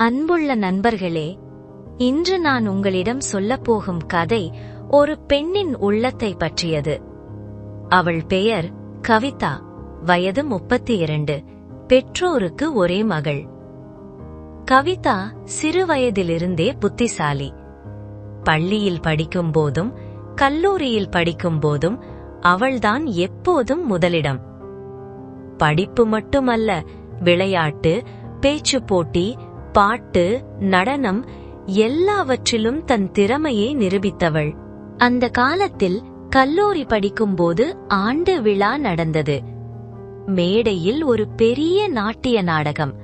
அன்புள்ள நண்பர்களே இன்று நான் உங்களிடம் சொல்லப் போகும் கதை ஒரு பெண்ணின் உள்ளத்தை பற்றியது. அவள் பெயர் கவிதா வயது முப்பத்தி இரண்டு பெற்றோருக்கு ஒரே மகள். கவிதா சிறு வயதிலிருந்தே புத்திசாலி. பள்ளியில் படிக்கும் போதும் கல்லூரியில் படிக்கும் போதும் அவள்தான் எப்போதும் முதலிடம். படிப்பு மட்டுமல்ல விளையாட்டு பேச்சு போட்டி பாட்டு நடனம் எல்லாவற்றிலும் தன் திறமையை நிரூபித்தவள். அந்த காலத்தில் கல்லூரி படிக்கும்போது ஆண்டு விழா நடந்தது. மேடையில் ஒரு பெரிய நாட்டிய நாடகம்.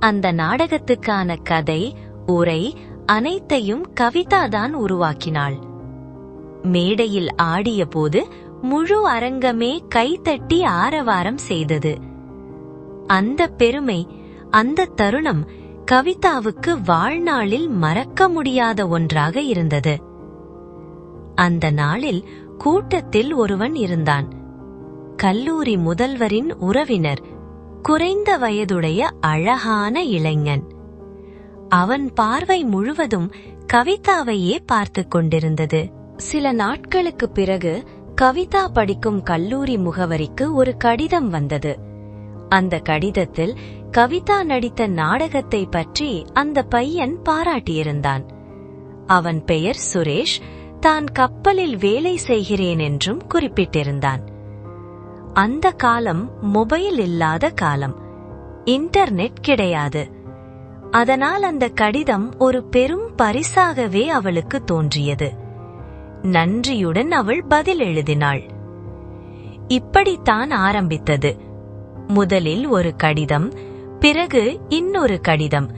அந்த நாடகத்துக்கான கதை உரை அனைத்தையும் கவிதா தான் உருவாக்கினாள். மேடையில் ஆடியபோது முழு அரங்கமே கைத்தட்டி ஆரவாரம் செய்தது. அந்த பெருமை அந்த தருணம் கவிதாவுக்கு வாழ்நாளில் மறக்க முடியாத ஒன்றாக இருந்தது. அந்த நாளில் கூட்டத்தில் ஒருவன் இருந்தான். கல்லூரி முதல்வரின் உறவினர் குறைந்த வயதுடைய அழகான இளைஞன். அவன் பார்வை முழுவதும் கவிதாவையே பார்த்து கொண்டிருந்தது. சில நாட்களுக்கு பிறகு கவிதா படிக்கும் கல்லூரி முகவரிக்கு ஒரு கடிதம் வந்தது. அந்த கடிதத்தில் கவிதா நடித்த நாடகத்தை பற்றி அந்த பையன் பாராட்டியிருந்தான். அவன் பெயர் சுரேஷ் தான் கப்பலில் வேலை செய்கிறேன் என்றும் குறிப்பிட்டிருந்தான். அந்த காலம் மொபைல் இல்லாத காலம். இன்டர்நெட் கிடையாது. அதனால் அந்த கடிதம் ஒரு பெரும் பரிசாகவே அவளுக்கு தோன்றியது. நன்றியுடன் அவள் பதில் எழுதினாள். இப்படித்தான் ஆரம்பித்தது. முதலில் ஒரு கடிதம் பிறகு இன்னொரு கடிதம்.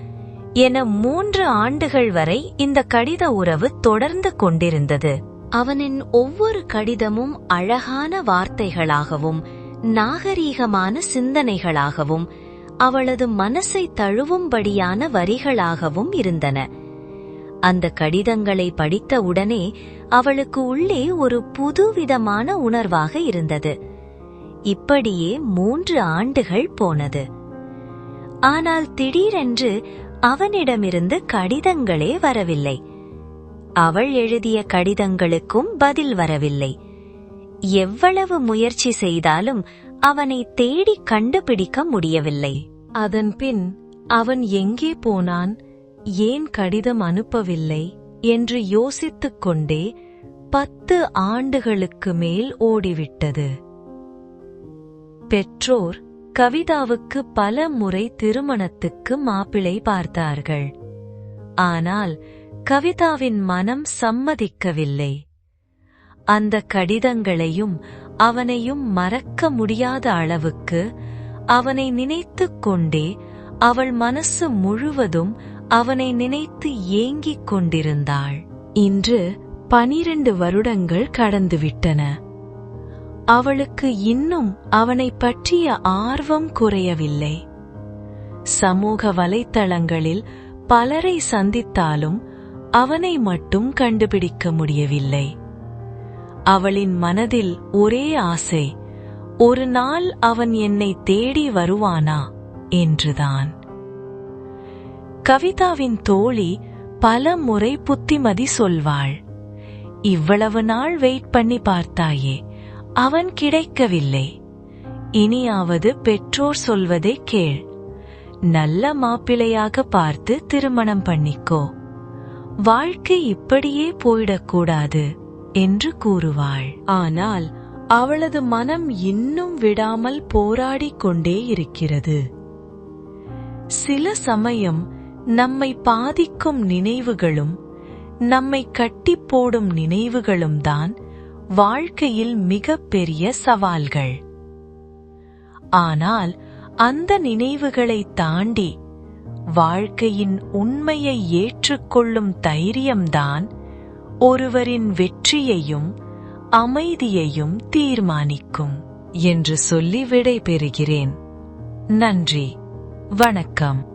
என மூன்று ஆண்டுகள் வரை இந்த கடித உறவு தொடர்ந்து கொண்டிருந்தது. அவனின் ஒவ்வொரு கடிதமும் அழகான வார்த்தைகளாகவும் நாகரீகமான சிந்தனைகளாகவும் அவளது மனசை தழுவும்படியான வரிகளாகவும் இருந்தன. அந்த கடிதங்களை படித்த உடனே அவளுக்கு உள்ளே ஒரு புதுவிதமான உணர்வாக இருந்தது. இப்படியே மூன்று ஆண்டுகள் போனது. ஆனால் திடீரென்று அவனிடமிருந்து கடிதங்களே வரவில்லை. அவள் எழுதிய கடிதங்களுக்கும் பதில் வரவில்லை. எவ்வளவு முயற்சி செய்தாலும் அவனை தேடி கண்டுபிடிக்க முடியவில்லை. அதன்பின் அவன் எங்கே போனான் ஏன் கடிதம் அனுப்பவில்லை என்று யோசித்துக் கொண்டே பத்து ஆண்டுகளுக்கு மேல் ஓடிவிட்டது. பெற்றோர் கவிதாவுக்கு பல முறை திருமணத்துக்கு மாப்பிளை பார்த்தார்கள். ஆனால் கவிதாவின் மனம் சம்மதிக்கவில்லை. அந்த கடிதங்களையும் அவனையும் மறக்க முடியாத அளவுக்கு அவனை நினைத்துக் கொண்டே அவள் மனசு முழுவதும் அவனை நினைத்து ஏங்கிக் கொண்டிருந்தாள். இன்று பனிரண்டு வருடங்கள் கடந்துவிட்டன. அவளுக்கு இன்னும் அவனை பற்றிய ஆர்வம் குறையவில்லை. சமூக வலைத்தளங்களில் பலரை சந்தித்தாலும் அவனை மட்டும் கண்டுபிடிக்க முடியவில்லை. அவளின் மனதில் ஒரே ஆசை ஒரு நாள் அவன் என்னை தேடி வருவானா என்றுதான். கவிதாவின் தோழி பல முறை புத்திமதி சொல்வாள் இவ்வளவு நாள் வெயிட் பண்ணி பார்த்தாயே அவன் கிடைக்கவில்லை. இனியாவது பெற்றோர் சொல்வதை கேள். நல்ல மாப்பிளையாக பார்த்து திருமணம் பண்ணிக்கோ. வாழ்க்கை இப்படியே போயிடக்கூடாது என்று கூறுவாள். ஆனால் அவளது மனம் இன்னும் விடாமல் போராடிக் கொண்டே இருக்கிறது. சில சமயம் நம்மை பாதிக்கும் நினைவுகளும் நம்மை கட்டி போடும் நினைவுகளும் தான் வாழ்க்கையில் மிகப்பெரிய சவால்கள். ஆனால் அந்த நினைவுகளை தாண்டி வாழ்க்கையின் உண்மையை ஏற்றுக்கொள்ளும் தைரியம்தான் ஒருவரின் வெற்றியையும் அமைதியையும் தீர்மானிக்கும் என்று சொல்லி விடைபெறுகிறேன். நன்றி. வணக்கம்.